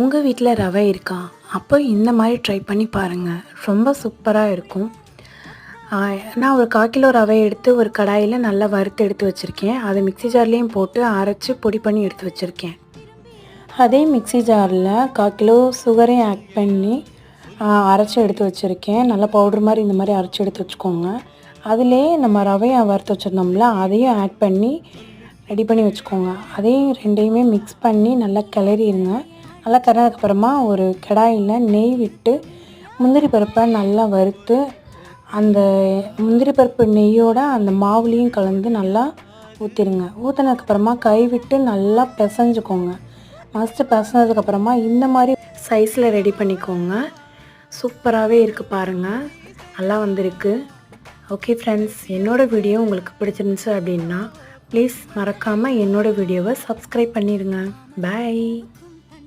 உங்கள் வீட்டில் ரவை இருக்கா? அப்போ இந்த மாதிரி ட்ரை பண்ணி பாருங்கள் ரொம்ப சூப்பராக இருக்கும். நான் ஒரு கால் கிலோ ரவை எடுத்து ஒரு கடாயில் நல்லா வறுத்து எடுத்து வச்சுருக்கேன். அதை மிக்ஸி ஜார்லேயும் போட்டு அரைச்சி பொடி பண்ணி எடுத்து வச்சுருக்கேன். அதே மிக்ஸி ஜாரில் கால் கிலோ சுகரையும் ஆட் பண்ணி அரைச்சி எடுத்து வச்சுருக்கேன். நல்லா பவுடர் மாதிரி இந்த மாதிரி அரைச்சி எடுத்து வச்சுக்கோங்க. அதிலே நம்ம ரவையை வறுத்து வச்சுருந்தோம்ல அதையும் ஆட் பண்ணி ரெடி பண்ணி வச்சுக்கோங்க. அதையும் ரெண்டையுமே மிக்ஸ் பண்ணி நல்லா கிளறிடுங்க நல்லா தரதுக்கப்புறமா ஒரு கடாயில் நெய் விட்டு முந்திரி பருப்பை நல்லா வறுத்து அந்த முந்திரி பருப்பு நெய்யோடு அந்த மாவுலேயும் கலந்து நல்லா ஊற்றிடுங்க ஊற்றினதுக்கப்புறமா கை விட்டு நல்லா பிசைஞ்சுக்கோங்க. மஸ்ட்டு பிசைஞ்சதுக்கப்புறமா இந்த மாதிரி சைஸில் ரெடி பண்ணிக்கோங்க. சூப்பராகவே இருக்குது பாருங்கள் நல்லா வந்திருக்கு. ஓகே ஃப்ரெண்ட்ஸ் என்னோடய வீடியோ உங்களுக்கு பிடிச்சிருந்துச்சு அப்படின்னா ப்ளீஸ் மறக்காமல் என்னோடய வீடியோவை சப்ஸ்கிரைப் பண்ணிடுங்க. பாய்